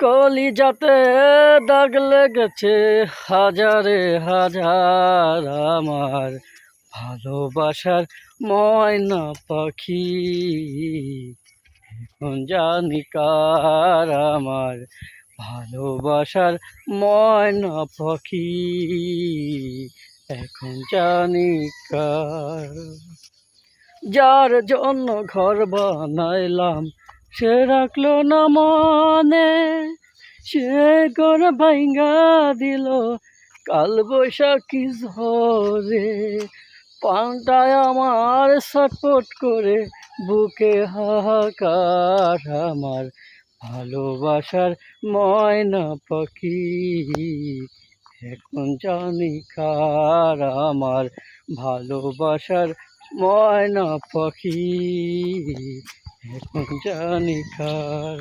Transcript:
কলি যাতে দাগ লেগেছে হাজারে হাজার আমার ভালোবাসার ময়না পাখি। এখন জানি কার আমার ভালোবাসার ময়না পাখি। এখন জানি কার। যার জন্য ঘর বানাইলাম সে রাখল না মনে। সে ঘর ভাঙ্গা দিল, কাল বৈশাখী ঝরে পানটায় আমার ছটফট করে, বুকে হাহাকার আমার ভালোবাসার ময়না পাখি। এখন জানি কার আমার ভালোবাসার ময়না পাখি। এখন জানি কার